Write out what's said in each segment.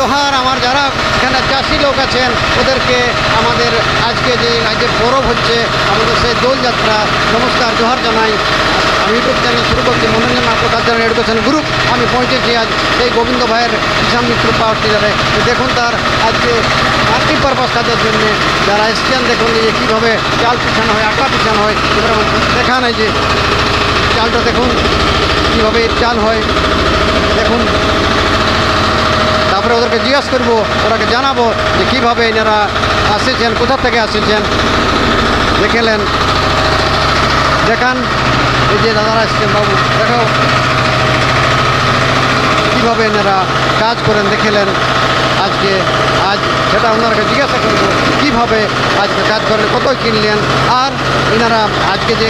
জোহার, আমার যারা এখানে চাষি লোক আছেন, ওদেরকে আমাদের আজকে যে আজকে পরব হচ্ছে, আমাদের সেই দোলযাত্রা, নমস্কার, জোহার জানাই। আমি ইউটিউব চ্যানেল শুরু করছি মনোরঞ্জন মাত্র এডুকেশন গ্রুপ আমি পৌঁছেছি আজ সেই গোবিন্দ ভাইয়ের কিষাণ মিত্র পাওয়ার টিলারে দেখুন তার আজকে মাল্টি পারপাস কাজের জন্য যারা এসছেন, দেখুন যে কীভাবে চাল পিছানো হয়, আটা পিছানো হয়, এবার আমার দেখান এই যে চালটা, দেখুন কীভাবে চাল হয়। দেখুন। তারপরে ওদেরকে জিজ্ঞেস করব, ওরাকে জানাব যে কীভাবে এনারা আসেছেন, কোথা থেকে আসেছেন। দেখেলেন দেখান। এই যে দাদারা এসছেন, বাবু দেখাও কীভাবে এনারা কাজ করেন দেখেলেন আজকে, আজ সেটা ওনারকে জিজ্ঞাসা করব, কীভাবে আজকে কাজ করেন, কত কিনলেন, আর এনারা আজকে যে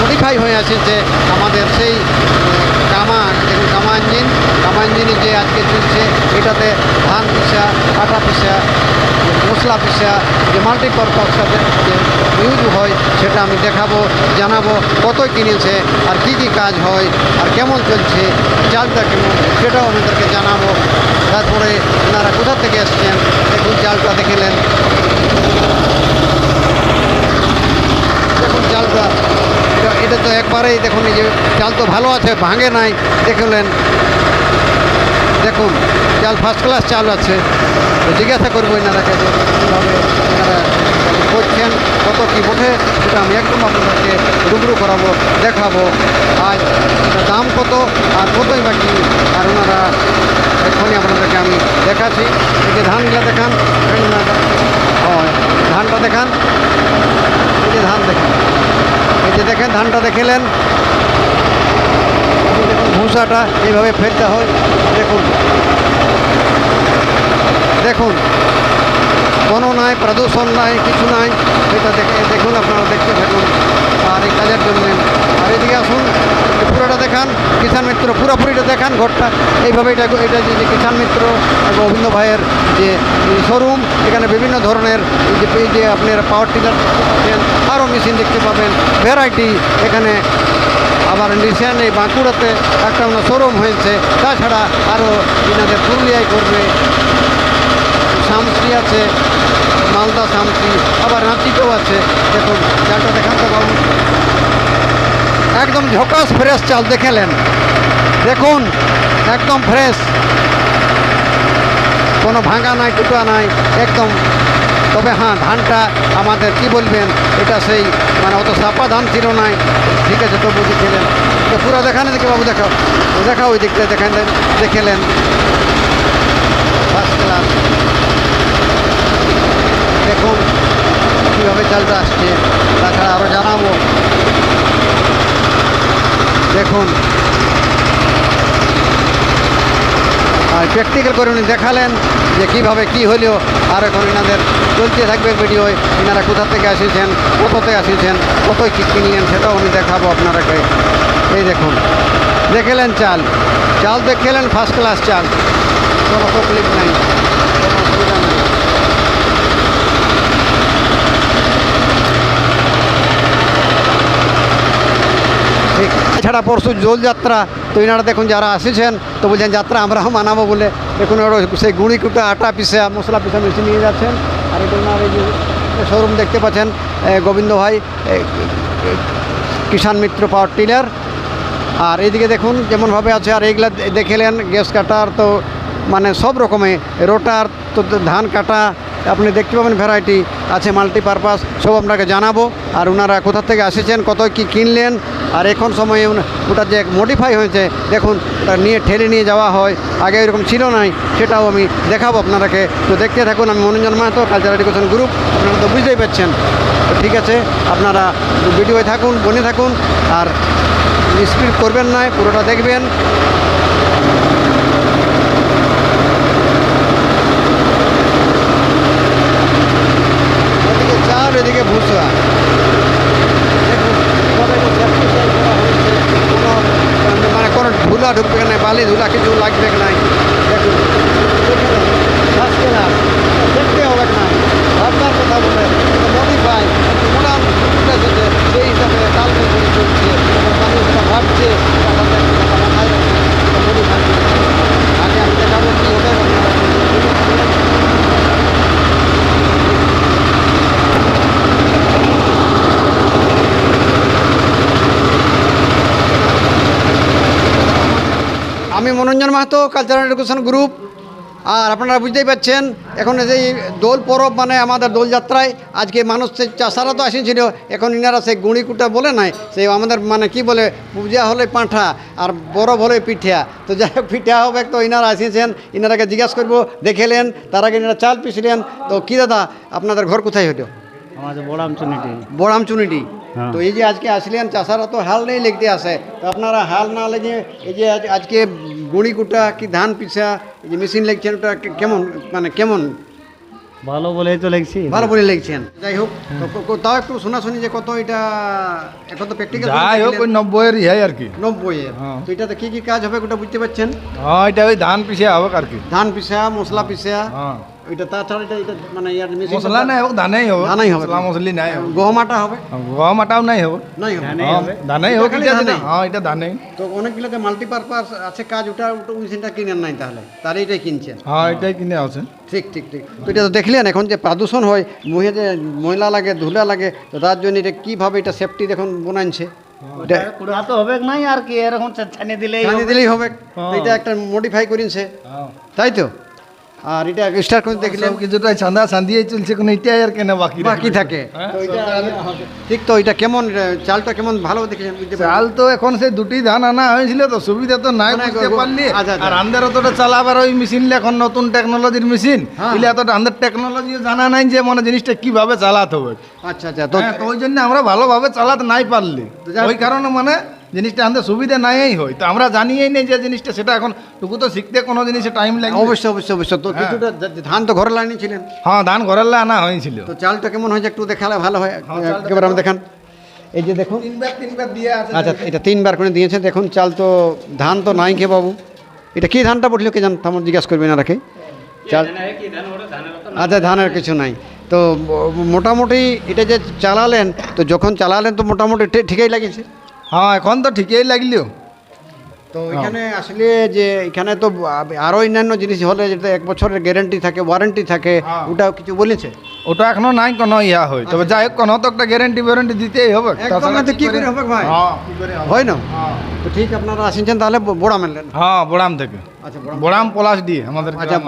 মডিফাই হয়ে এসেছে আমাদের সেই কামা দেখুন কামা ইঞ্জিন কামা ইঞ্জিনে যে আজকে এটাতে ধান পিসা আটা পিসা, মশলা পিসা, যে মাল্টিপারপাস ইউজ হয়, সেটা আমি দেখাবো, জানাব কত কিনেছে, আর কি কি কাজ হয়, আর কেমন চলছে চালটা কেমন, সেটাও আমাদেরকে জানাব। তারপরে ওনারা কোথা থেকে এসছেন দেখুন চালটা দেখলেন দেখুন চালটা এটা তো একবারেই দেখুন, এই যে চাল তো ভালো আছে, ভাঙে নাই দেখলেন দেখুন চাল ফার্স্ট ক্লাস চাল আছে। তো জিজ্ঞাসা করব এনারাকে যে কীভাবে করছেন, কত কী ওঠে সেটা আমি একদম আপনাদেরকে রুবরু করাবো, দেখাবো। এটার দাম কত, আর কতই বাকি আর ওনারা এক্ষুনি আপনাদেরকে আমি দেখাচ্ছি। এই ধানগুলো দেখান ধানটা দেখান। এই যে ধান দেখেন। এই যে দেখেন, ধানটা দেখেলেন ভূষাটা এইভাবে ফেলতে হয়। দেখুন। দেখুন। কোনো নাই, প্রদূষণ নাই, কিছু নাই। এটা দেখে দেখুন আপনারা দেখতে থাকুন। আর এই কাজের জন্য। আর এদিকে আসুন পুরোটা দেখান, কিষাণ মিত্র, পুরোপুরিটা দেখান ঘরটা। এইভাবে এটা এটা যে কিষাণ মিত্র গোবিন্দ ভাইয়ের যে শোরুম এখানে বিভিন্ন ধরনের যে যে আপনার পাওয়ার টিলার আরও মেশিন দেখতে পাবেন ভ্যারাইটি এখানে আবার এই বাঁকুড়াতে একটা ওনার শোরুম হয়েছে। তাছাড়া আরও এনাদের পুরুলিয়ায় করবে। শামসি আছে, মালদা শামসি, আবার রাঁচিতেও আছে। দেখুন চালটা দেখান তো একদম ঝকাস ফ্রেশ চাল, দেখেলেন? দেখুন, একদম ফ্রেশ। কোনো ভাঙা নাই টুকা নাই, একদম তবে হ্যাঁ ধানটা আমাদের কি বলবেন, এটা সেই মানে অত সাপা ধান ছিল নাই ঠিক আছে, তবু দেখেলেন। তো পুরো দেখে বাবু দেখাও দেখাও ওই দিকটা, দেখেন, দেখেলেন। ফার্স্ট ক্লাস দেখুন কীভাবে চালটা আসছে, তাছাড়া আরও জানাব। দেখুন আর প্র্যাকটিক্যাল করে উনি দেখালেন যে কীভাবে কী হলেও আর এখন এনাদের চলতে থাকবে ভিডিও এনারা কোথা থেকে আসেছেন কততে এসেছেন কতই কী কিনিয়েন সেটাও আমি দেখাবো আপনারাকে এই দেখুন, দেখেলেন চাল। চাল দেখেলেন ফার্স্ট ক্লাস চাল। কোনো তকলিফ নাই কোনো অসুবিধা নেই ঠিক এছাড়া পরশু দোলযাত্রা তো এনারা দেখুন যারা আসেছেন, তো বলছেন যাত্রা আমরাও মানাবো বলে। দেখুন সেই গুঁড়ি কুটা আটা পিসে মশলা পিসা মেশিন নিয়ে যাচ্ছেন। আর এটা ওনার এই যে শোরুম দেখতে পাচ্ছেন গোবিন্দ ভাই কিষাণ মিত্র পাওয়ার টিলার আর এইদিকে দেখুন যেমনভাবে আছে, আর এইগুলা দেখেলেন গ্যাস কাটার তো মানে সব রকমের রোটার, তো ধান কাটা, আপনি দেখতে পাবেন ভ্যারাইটি আছে মাল্টিপারপাস সব আপনাকে জানাব। আর ওনারা কোথা থেকে এসেছেন কত কি কিনলেন আর এখন সময়ে ওটা যে মডিফাই হয়েছে, দেখুন ওটা নিয়ে ঠেলে নিয়ে যাওয়া হয়, আগে এরকম ছিল নাই, সেটাও আমি দেখাবো আপনারাকে তো দেখতে থাকুন, আমি Manoranjan Mahato culture education group আপনারা তো বুঝতেই পারছেন। তো ঠিক আছে, আপনারা ভিডিওয়ে থাকুন, বনে থাকুন, আর স্পিড করবেন না, পুরোটা দেখবেন। এদিকে এদিকে ভুসা দেখুন, কীভাবে এটা safety side করা হয়েছে। কোনো ধুলা ঢুকবে না বালি ধুলা কিছু লাগবে না দেখুন দেখতে হবে না ভাবনার কথা বলে মোড়ান উঠেছে সেই হিসাবে চলছে ভাবছে এটা আমাদের একটা বানায়, এটা modify করছে। আগে আমি দেখাবো কি হবে আপনারা মাহাতো কালচারাল এডুকেশন গ্রুপ আর আপনারা বুঝতেই পাচ্ছেন এখন এই দোল পরব মানে আমাদের দোলযাত্রায় আজকে মানুষ চাষারা তো আসেছিল এখন ইনারা সেই গুঁড়িকুটা বলে নাই সেই আমাদের মানে কি বলে পূজা হলে পাঁঠা আর বরফ হলে পিঠা তো যাই হোক পিঠা হবে তো ইনারা আসিয়েছেন ইনারাকে জিজ্ঞাসা করব দেখেলেন তার আগে ইনারা চাল পিছিলেন তো কী দাদা আপনাদের ঘর কোথায় হতো আমাদের বড় আমচুনিটি বড়াম চুনিটি। হ্যাঁ। তো এই যে আজকে আসলেন চাষারা তো হাল নেই লিখতে আসে তো আপনারা হাল না লেগে এই যে আজকে গুঁড়ি কুটা কি ধান পিসা যে মেশিন লাগছেন ওটা কেমন মানে কেমন? ভালো বলেই তো লিখছি ভালো বলে লিখছেন যাই হোক তাও একটু শোনাশুনি যে কত এটা এখন তো প্র্যাকটিক্যাল যাই হোক ওই নব্বইয়ের ইহাই আর কি। নব্বই এর তো এটাতে কি কি কাজ হবে ওটা বুঝতে পারছেন? হ্যাঁ এটা ওই ধান পিছিয়ে হবে আর কি। ধান পিসা মশলা পিসা হ্যাঁ। ওইটা তাছাড়া এটা এটা মানে ইয়ার মেশিন মশলা নাই হোক ধানেই হবে ধানেই হবে। মশলা মশলি নাই হবে গহম আটা হবে। গম আটাও নাই হবে নাই হবে। ধানেই হবে। ধানেই এটা হোক এটা ধানেই? হ্যাঁ এটা ধানেই তো অনেকগুলো যে মাল্টিপারপাস আছে কাজ ওটা ওটা মেশিনটা কিনেন নাই তাহলে। তার এইটাই কিনছেন। হ্যাঁ এটাই কিনে আছে। ঠিক ঠিক ঠিক। তো এটা তো দেখলেন এখন যে প্রদূষণ হয় মুহে যে ময়লা লাগে ধুলা লাগে তো তার জন্য এটা কীভাবে এটা সেফটি দেখুন বানাইছে। কুড়া তো হবে নাই আর কি এরকম ছানিয়ে দিলেই হবে। দিলেই হবে। এটা একটা মডিফাই করিনছে। হ্যাঁ তাই তো? আর এটা স্টার্ট করে দেখলেন কিছুটা চাঁদা চাঁদিয়ে চলছে কোনো এটাই আর কেন বাকি বাকি থাকে। হ্যাঁ, ঠিক তো এটা কেমন চালটা কেমন ভালো দেখেছেন চাল তো এখন সেই দুটি ধান আনা হয়েছিল তো সুবিধা তো নাই বুঝতে পারলি? আচ্ছা, আচ্ছা। আর আমাদের অতটা চালাবার ওই মেশিন এখন নতুন টেকনোলজির মেশিন হ্যাঁ। ইলে এতটা আমাদের টেকনোলজি জানা নাই যে মানে জিনিসটা কীভাবে চালাতে হবে। আচ্ছা আচ্ছা তো হ্যাঁ, ওই জন্য আমরা ভালোভাবে চালাতে নাই পারলি। ওই কারণে মানে জিনিসটা আমাদের সুবিধা নাই হয়। তো আমরা জানিয়েই নেই যে জিনিসটা সেটা এখন টুকু তো শিখতে কোনো জিনিসে টাইম লাগে অবশ্যই অবশ্যই অবশ্যই। তো কিছুটা ধান তো ঘরে লাইনিয়েছিলেন হ্যাঁ ধান ঘরের আনা হয়েছিল। তো চালটা কেমন হয়েছে একটু দেখালে ভালো হয়? হ্যাঁ, একেবারে আমি দেখান। এই যে দেখুন। তিনবার তিনবার দিয়ে আছে। আচ্ছা এটা তিনবার করে দিয়েছে দেখুন চাল তো ধান তো নাই কে বাবু? এটা কি ধানটা বলল কে জান তেমন জিজ্ঞাসা করবেন না রাখে চাল আচ্ছা ধানের কিছু নাই। তো মোটামুটি এটা যে চালালেন তো যখন চালালেন তো মোটামুটি ঠিকই লাগিয়েছে? হ্যাঁ এখন তো ঠিকই লাগলিও তো এখানে আসলে যে এখানে তো আরও অন্যান্য জিনিস হলে যেটা এক বছরের গ্যারেন্টি থাকে ওয়ারেন্টি থাকে হ্যাঁ। ওটাও কিছু বলেছে? ওটা এখনও নাই কোনো ইয়া হয়। তবে যাই হোক কোনো তো একটা গ্যারেন্টি ওয়ারেন্টি দিতেই হবে। তো কি করে হবে ভাই? হ্যাঁ? হয় না? হ্যাঁ। তো ঠিক আপনারা আসেছেন তাহলে ব- বোড়া মেনলেন হ্যাঁ বোড়াম থেকে। আচ্ছা বোড়াম। বোড়াম পলাশ দিয়ে আমাদের আচ্ছা।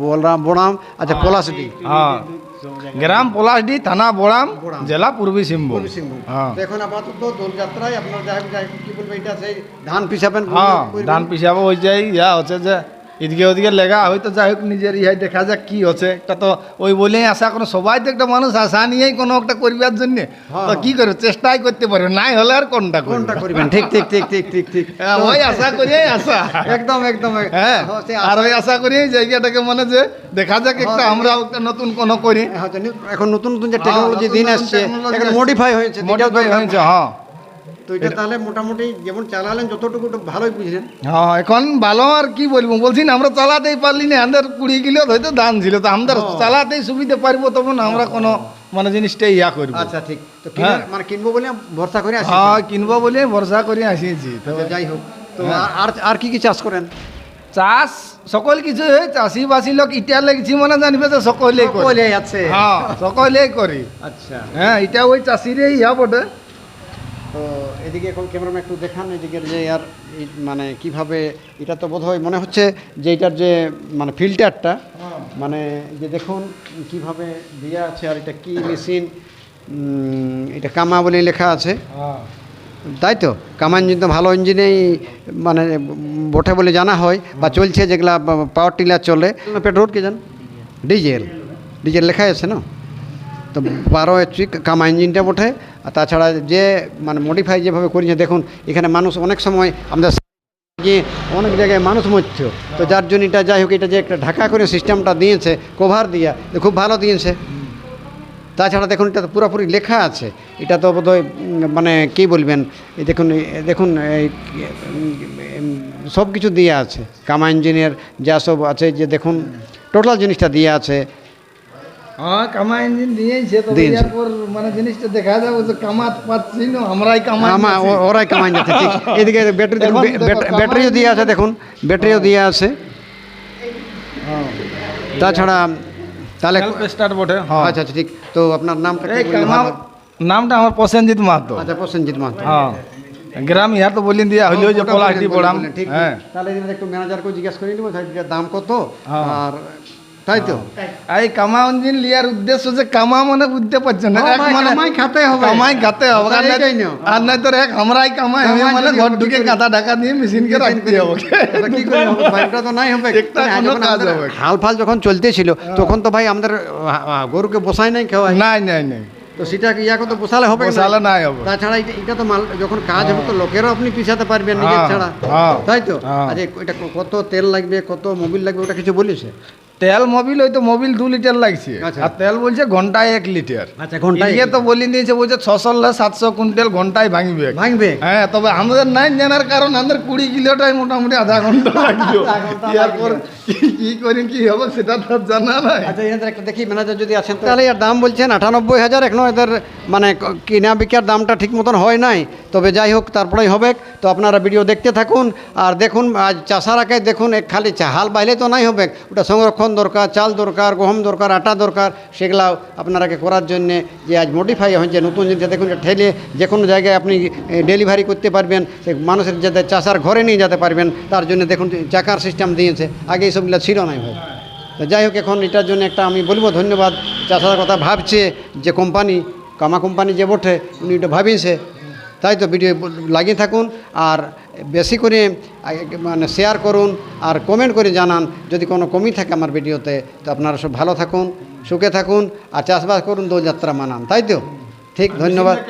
বোলরাম বোড়াম আচ্ছা পলাশডি হ্যাঁ। গ্রাম পলাশডি থানা বড়াম জেলা পূর্বী সিংভূম হ্যাঁ। এখন আপাতত দোলযাত্রায় আপনার যাই যাই কি বলব এটা সেই ধান পিছাবেন হ্যাঁ ধান পিছাবো ওই যাই ইয়া হচ্ছে যে এদিকে ওদিকে লেগা হয়তো যাই হোক নিজের ইহাই দেখা যাক কি হচ্ছে। একটা তো ওই বলেই আশা কোনো সবাই তো একটা মানুষ আশা নিয়েই কোনো একটা করবার জন্য। তো কি করবে? চেষ্টাই করতে পারবে নাই হলে আর কোনটা কোনটা করবেন? ঠিক ঠিক ঠিক ঠিক ঠিক ঠিক। হ্যাঁ, ওই আশা করিয়াই আশা। একদম একদম হ্যাঁ হ্যাঁ, আর ওই আশা করি জায়গাটাকে মনে যে দেখা যাক একটা আমরা একটা নতুন কোনো করি। এখন নতুন নতুন যে টেকনোলজি দিন আসছে। মডিফাই হয়েছে মডিফাই হয়েছে হ্যাঁ। তো এটা তাহলে মোটামুটি যেমন চালালেন যতটুকু ভালোই বুঝলেন। হ্যাঁ এখন ভালো আর কি বলব? বলছি না আমরা চালাতেই পারলি না আমাদের কুড়ি কিলো হয়তো দান ছিল তো আমাদের চালাতেই সুবিধা পারব তখন আমরা কোনো মানে জিনিসটা ইয়া করব। আচ্ছা ঠিক। তো মানে কিনবো বলে ভরসা করে আসি হ্যাঁ কিনবো বলে ভরসা করে আসিয়েছি তো যাই হোক। তো আর- আর কি কি চাষ করেন? চাষ সকল কিছু হয় চাষিবাসী লোক ইটা লেগেছি মানে জানিবে যে সকলেই করে। সকলে আছে। হ্যাঁ সকলেই করি। আচ্ছা। হ্যাঁ এটা ওই চাষিরই ইয়া বটে। তো এদিকে এখন ক্যামেরাম্যান একটু দেখান এদিকে যে আর মানে কীভাবে, এটা তো বোধ হয় মনে হচ্ছে যে এটার যে মানে ফিল্টারটা মানে যে দেখুন কীভাবে দেওয়া আছে আর এটা কি মেশিন এটা কামা বলে লেখা আছে। তাই তো? কামা ইঞ্জিন তো ভালো ইঞ্জিনেই মানে বটে বলে জানা হয় বা চলছে যেগুলা পাওয়ার টিলার চলে। পেট্রোল কি জান ডিজেল। ডিজেল লেখাই আছে না? তো বারো এইচপি কামা ইঞ্জিনটা বটে। আর তাছাড়া যে মানে মডিফাই যেভাবে করেছে, দেখুন, এখানে মানুষ অনেক সময় আমাদের গিয়ে অনেক জায়গায় মানুষ মরছে তো যার জন্য এটা যাই হোক, এটা যে একটা ঢাকা করে সিস্টেমটা দিয়েছে কভার দিয়া খুব ভালো দিয়েছে। তাছাড়া দেখুন, এটা তো পুরোপুরি লেখা আছে। এটা তো বোধহয় মানে কী বলবেন দেখুন দেখুন সব কিছু দিয়ে আছে। কামা ইঞ্জিনিয়ার যা সব আছে, যে দেখুন টোটাল জিনিসটা দিয়ে আছে। হ্যাঁ কামা ইঞ্জিন দিয়েছে। তো এরপর মানে জিনিসটা দেখা যাবে যে কামাত পাচ্ছি না আমরাই কামাই আমা ওরাই কামাই যাচ্ছে ঠিক। এদিকে ব্যাটারি দেখুন এখন বে- দেখো, ব্যাট- কামাই ব্যাটারিও দিয়ে আছে দেখুন ব্যাটারিও দিয়ে আছে। তাছাড়া তাহলে স্টার্ট বটে হ্যাঁ। আচ্ছা আচ্ছা ঠিক। তো আপনার নামটা? নামটা আমার প্রসেনজিৎ মাহাতো। আচ্ছা প্রসেনজিৎ মাহাতো। হ্যাঁ। গ্রাম ইহা তো বলিন দিয়া হইলেও যে ওটা পড়াম। ঠিক। হ্যাঁ। তাহলে একটু ম্যানেজারকে জিজ্ঞেস করে নিব দাম কত? হ্যাঁ। আর তাই। তো এই কামা ইঞ্জিন লিয়ার উদ্দেশ্য যে কামা মানে বুঝতে পারছেন না হ্যাঁ এক মানে কামাই খাতে হবে। কামাই খাতে হবে। আর নাই- এইটাই না। আর নাই তো এক আমরাই কামাই হবে মানে ঘর ঢুকে কাঁথা ঢাকা দিয়ে মেশিনকে রাখতে হবে। কি করে? হবে তো নাই হবে। একটা মানে কোনো কাজ হবে। হাল ফাল যখন চলতেছিল তখন তো ভাই আমাদের গরুকে বসাই নাই খাওয়াই নাই নাই নাই। তো সেটা ইয়াকে তো বসালে হবে না। বসালে নাই? হবে। তাছাড়া এটা- তো মাল যখন কাজ হবে তো লোকেরও আপনি পিছাতে পারবেন নিজের হ্যাঁ, ছাড়া। হ্যাঁ, তাই তো? হ্যাঁ। আচ্ছা এটা কত তেল লাগবে কত মোবিল লাগবে ওটা কিছু বলিস? তেল মোবিল ওই তো মোবিল দু লিটার লাগছে। আচ্ছা। আর তেল বলছে ঘন্টায় এক লিটার। আচ্ছা ঘন্টায় ইয়ে তো বলি দিয়েছে বলছে ছশো সাতশো কুইন্টাল ঘন্টায় ভাঙবে। ভাঙবে? হ্যাঁ তবে আমাদের নাই জানার কারণ আমাদের কুড়ি কিলোটাই মোটামুটি আধা ঘণ্টা ঘণ্টা এরপর কি- করি কি হবে সেটা তো জানা নাই। আচ্ছা একটা দেখি ম্যানেজার যদি আছেন তাহলে এর দাম বলছেন আটানব্বই হাজার এখনও এদের মানে কিনা বিকার দামটা ঠিক মতন হয় নাই। তবে যাই হোক তারপরেই হবে। তো আপনারা ভিডিও দেখতে থাকুন আর দেখুন আজ চাষার আগে দেখুন এক খালি হাল বাইলে তো নাই হবে ওটা সংরক্ষণ দরকার, চাল দরকার, গহম দরকার, আটা দরকার, সেগুলাও আপনারাকে করার জন্যে যে আজ মডিফাই হয়েছে, নতুন জিনিস দেখুন যে ঠেলে যে কোনো জায়গায় আপনি ডেলিভারি করতে পারবেন, সে মানুষের যাতে চাষার ঘরে নিয়ে যেতে পারবেন, তার জন্য দেখুন চাকার সিস্টেম দিয়েছে, আগে এইসবগুলো ছিল নাই ভাই তো যাই হোক, এখন এটার জন্য একটা আমি বলব ধন্যবাদ, চাষার কথা ভাবছে যে কোম্পানি কামা কোম্পানি যে বটে, উনি এটা ভাবিয়েছে। তাই তো ভিডিও লাগিয়ে থাকুন, আর বেশি করে মানে শেয়ার করুন আর কমেন্ট করে জানান যদি কোনো কমি থাকে আমার ভিডিওতে। তো আপনারা সব ভালো থাকুন, সুখে থাকুন আর চাষবাস করুন দোলযাত্রা মানান, তাই তো? ঠিক, ধন্যবাদ।